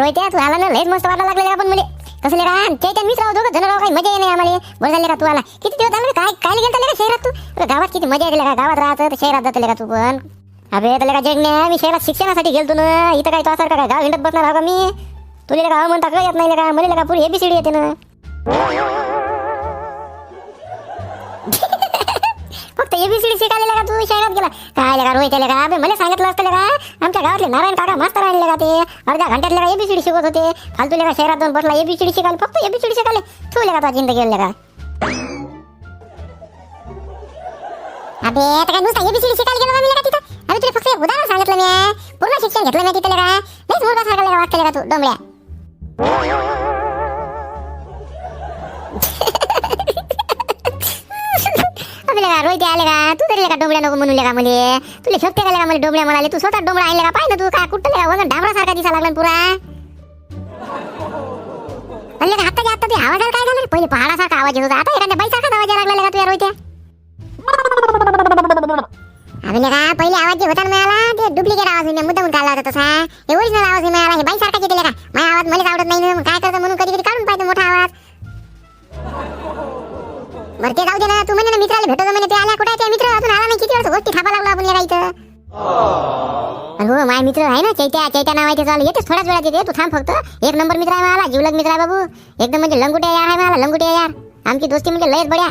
रोहित्या तू आला ना लयच मस्त वाटायला लागले आपण म्हणजे. कसं लेका त्याच्या मित्र आहोत दोघं जण राव काही मजा येणार आम्हाला. बरं झाले का तू आला? किती दिवस झाले काय काय गेलं का शहरात तू? अरे गावात किती मजा येते का गावात राहतं तर शहरात जातं का तू पण. अबे त्याला का जगण्या मी शहरात शिक्षणासाठी गेलतो ना. इथं काय तो असं का गाव हिंडत बसणार आहो का मी? तुला का म्हणता का येत नाही का मला का पुरी एबीसीडी येते ना. एबीसीडी शिकायला का तू? शहरात गेला. काय का रोहित का? अबे मला सांगितलं असतं का? आमच्या गावातले नारायण काका मस्त राहिले का ते? अर्ध्या घंट्यातले का एबीसीडी शिकवत होते? फालतू का शहरात जाऊन बसला एबीसीडी शिकायला? फक्त एबीसीडी शिकायला. तू का तुझ्या जिंदगी का? अबे आता काय नुसता एबीसीडी शिकायला गेलो का मी का तिथं? अरे तुला फक्त एक उदाहरण सांगितलं मी. पूर्ण शिक्षण घेतलं मी तिथं का? लईच मुलगा सारखा लगा वाटतं का तू डोंबड्या अबे का? रोहित आले का? तू तरी का डोंबड्या नको म्हणून का मले. तुला शोधते का मला डोंबड्या म्हणाले? तू स्वतः डोंबडा आणले का? पाहिजे तू. काय कुठं का वजन डांबरा सारखा दिसा लागला पुरा. म्हणले लगा आता आता ते आवाज काय झालं पहिले पहाडासारखा आवाज येत होता. आता एखाद्या बाईसारखा आवाज लागला का तुझ्या रोहित्या अरे का पहिले आवाज जे होता ना मिळाला ते डुप्लिकेट आवाज मी म्हणून काढला होता तसा. हे ओरिजिनल आवाज मिळाला हे बाईसारखा येते का माझा आवाज मलाच आवडत नाही काय करतो म्हणून कधी कधी काढून पाहिजे मोठा आवाज. बरं ते जाऊ दे ना. तू म्हणे ना मित्राला भेटतो म्हणे ते आल्या कुठे? ते मित्र अजून आला नाही. किती वेळ गोष्टी थापा लागला आपण लगा इथं हो माझा मित्र आहे ना चैत्या चैत्या नावाचे चालू येतेच थोड्याच वेळात येते तू थांब फक्त. एक नंबर मित्र आहे मला जीवलग मित्र आहे बाबू. एकदम म्हणजे लंगुटे यार आहे मला लंगुटे यार. आमची दोस्ती म्हणजे लयच बड्या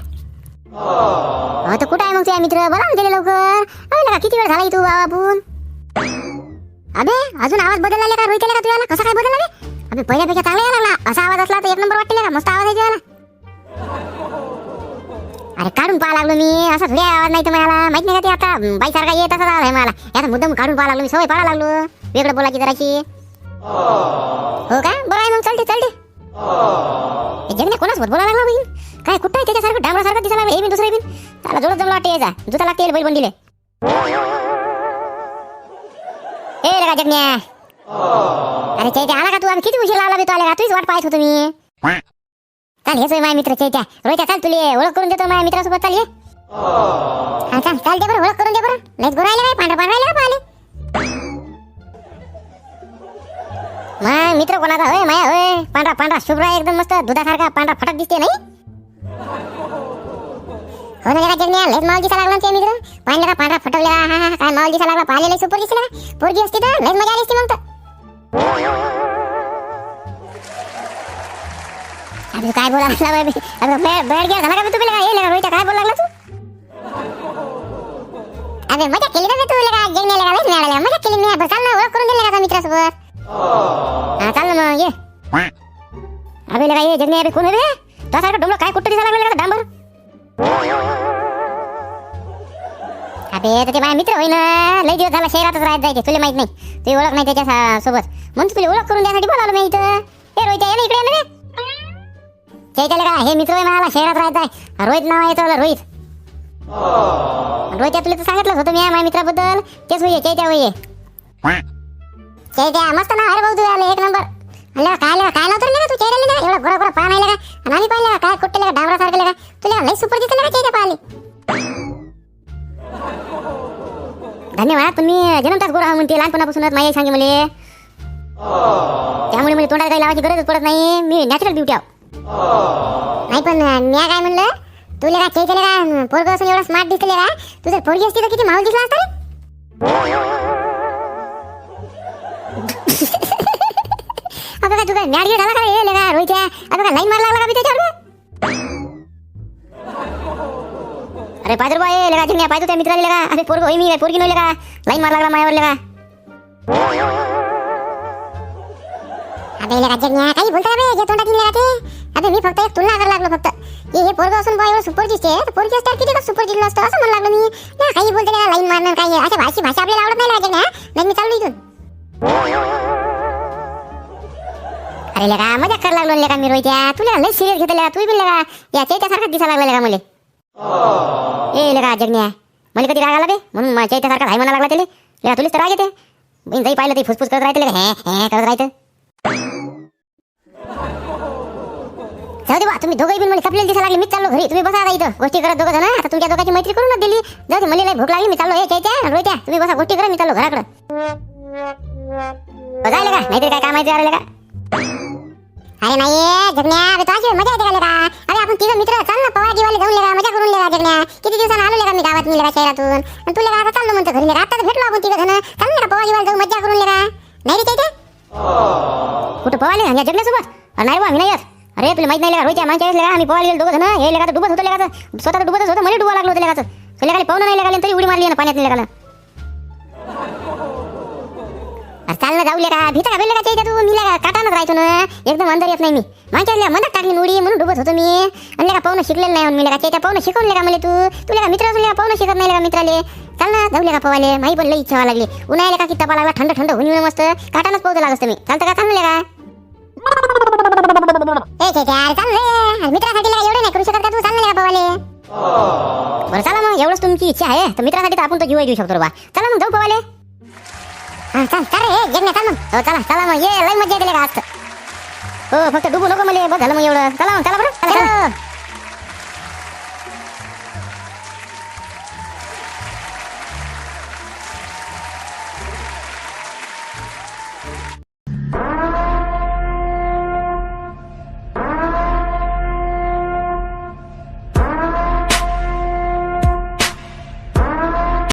हो तर कुठे आहे मग तुझ्या मित्र? बोला गेले लवकर. अरे किती वेळ झाला तू बाबा आपण अबे अजून आवाज बदलला का? रोहित का तुला कसा काय बदलला अबे पहिल्यापेक्षा चांगला यायला असा आवाज असला तर एक नंबर वाटते का? मस्त आवाज आहे तुझ्याला. अरे काढून पाहा लागलो मी. असा थोडी आवाज नाही तर मला माहीत नाही का ते आता? बाई सारखा येत असा आहे मला. याचा मुद्दाम काढून पाहा लागलो मी. सवय पाहा लागलो. वेगळं बोलायची जराशी. हो का? बरं आहे मग. चलते चलते जमीन कोणासोबत बोला लागला बहीण? काय कुठं आहे त्याच्यासारखं? डांबरासारखं दिसायला लागलं. हे मी दुसरं बिन त्याला जोडत जमला वाटते यायचा जुता लागते बैल बंडीले. ए रे जगन्या अरे ते आला का तू? आम्ही किती उशीर लावला बे तू आला का? तुझीच वाट पाहत होतो मी. चाल हेच माझ्या मित्र चैत्या रोहित्या चाल तुले ओळख करून देतो माझ्या मित्रासोबत चाल ये. हा चाल चाल दे बरं ओळख करून दे बरं. लयच गोरा आले पांढरा पांढरा आले पाहिले मा मित्र कोणाचा? होय माया होय. पांढरा पांढरा शुभ्र एकदम मस्त दुधासारखा पांढरा फटक दिसते नाही? हो ना जरा जगण्या लयच मावल दिसा लागला ते मित्र. पाहिलं का पांढरा फटकलेला हा हा काय मावल दिसा लागला पाहिलेला सुपर दिसला. पोरगी असते तर लयच मजा आली असती मग तर. अरे काय बोला लागला बाई? अरे बेड बेड घ्या झाला का बे तुम्ही लगा ये लगा रोहिता काय बोला लागला तू? अबे मजा केली ना बे तू लगा जगण्या लगा लयच मिळाला मजा केली मी. बरं चाल ना ओळख करून दिली लगा मित्रासोबत. हा चाल ना मग ये. अबे लगा ये जगने अबे कोण आहे रे त्यासारखा डोंगर काय कुठं दिसा लागला लगा डांबर? अबे तर ते माझा मित्र होईन. लय दिवस झाला शहरातच राहत जायचे तुला माहीत नाही. तुझी ओळख नाही त्याच्या सोबत. म्हणून तुला ओळख करून द्यासाठी बोलावलं मी इथं. हे रोहित आहे ना इकडे ये केलं का? हे मित्र मला शहरात राहत आहे रोहित नाव आहे त्याला रोहित. रोहित तुला तर सांगितलं होतं मी माझ्या मित्राबद्दल. तेच होई चैत्या होई चैत्या मस्त नाव अरे भाऊ तुझ्या एक नंबर. अल्ला काय लगा काय नव्हतं ना तू चेहऱ्याला ना एवढा गोरा गोरा पान आहे का? आणि आम्ही पाहिलं काय कुठे का डाबरा सारखं का? तुला लई सुपर दिसलं का चैत्या पाहिले धन्यवाद तुम्ही मी जन्मताच गोरा म्हणते लहानपणापासूनच माझी सांगे मला त्यामुळे म्हणजे मला तोंडात काही लावायची गरजच पडत नाही. मी नॅचरल ब्युटी आहो. नाही पण म्या काय म्हणलं? तुला का चैतले का? पोरग असून एवढा स्मार्ट दिसले का? तू जर पोरगी असती तर किती माहोल दिसला असता अबे का काय मॅड का अबे का लाईन मार लागला का बी त्याच्यावर अरे लगा जिंकण्या पाहिजे त्या मित्राला लगा. अरे पोरग होई मी काय पोरगी नाही लगा. लाईन मार लागला मायावर लगा. अबे जगण्या काही बोलता बे? जे तोंडात लगा ते. आता मी फक्त एक तुलना करायला लागलो फक्त. हे हे पोरग असून बाय एवढं सुपर दिसते पोरगी असतात किती का सुपर दिसलं असतं असं म्हणलं लागलो मी. ना काही बोलते ना लाईन मारणं काही अशा भाषी भाषा आपल्याला आवडत नाही लागेल ना नाही मी चाललो इथून. अरे लगा मजा कर लागलो लेका मी रोहित्या. तुला लय सिरियस घेतलं लगा तू बी लगा. या चैत्यासारखा दिसा लागला लगा मला. ए लगा जगण्या मला कधी राग आला बे? म्हणून माझ्या चैत्यासारखा धाय म्हणा लागला त्याला. लगा तुला तर राग येते. बहीण जाई पाहिलं ते फुसफुस करत राहते लगा. हे हे करत राहतं. जाऊ दे बा तुम्ही दोघंही बिन मला कपलेलं दिसा लागले. मी चाललो घरी. तुम्ही बसा आता इथं. गोष्टी करत दोघं जण. आता तुमच्या दोघांची मैत्री करून दिली. जाऊ दे मला लय भूक लागली. मी चाललो. हे चैत्या रोहित्या तुम्ही बसा. गोष्टी करा मी चाललो घराकडं. बघायला का? नाहीतरी काय कामायचं अरे का? अरे नाही जगण्या. अरे तो मजा येते का अरे आपण तिघं मित्र. चाल ना पवार जीवाले जाऊन लेगा मजा करून लेगा जगण्या. किती दिवसानं आलो लेगा मी गावात मी लेका शहरातून? आणि तू लेका आता चाललो म्हणतो घरी लेगा आता भेटलो आपण तिघं जण. चाल ना पवार जीवाले जाऊन मजा करून लेगा नाही रे चैत्या कुठं पवाले जगण्यासोबत? नाही बा मी नाही येत अरे तुला माहीत नाही लेका रोहित्या मागच्या वेळेस लेका आम्ही पोहायला गेलो दोघं जण. हे लेका डुबत होतं लेका स्वतः तर डुबतच होतं मला डुबा लागलं होतं लेकाचं. तो लेकाला पाहुणं नाही लेका तरी उडी मारली ना पाण्यात लेकाला अरे चाल ना जाऊ लेका. भीता का बेल लेका चैत्या तू मी लेका काटानच राहायचो ना. एकदम अंदर येत नाही मी. मागच्या वेळेला मदत टाकली उडी म्हणून डुबत होतो मी. आणि लेका पाहुणं शिकलेलं नाही मी लेका चैत्या पाहुणं शिकवून लेका मला तू. तू लेका मित्र असून लेका पाहुणं शिकत नाही लेका मित्राले. चाल ना जाऊ लेका पवाले. माही पण लई इच्छा व्हायला लागली. उन्हाळ्या लेका की तपा लागला. थंड थंड होऊन मस्त. काटानच पोहोचला लागत मी चालतं का? चांगलं लेका. चाल रे. मित्रासाठी एवढं नाही करू शकत का तू? चाल ना पवाले बरं चला मग एवढंच तुमची इच्छा आहे. तर मित्रासाठी तर आपण तो जीव घेऊ शकतो बा. चला मग जाऊ पवाले हा चाल चाल रे चाल मग. हो चला चला मग. ये लई मजा येते का आज हो फक्त डुबू नको मला. बस झालं मग एवढं. चला मग चला बरं. चला.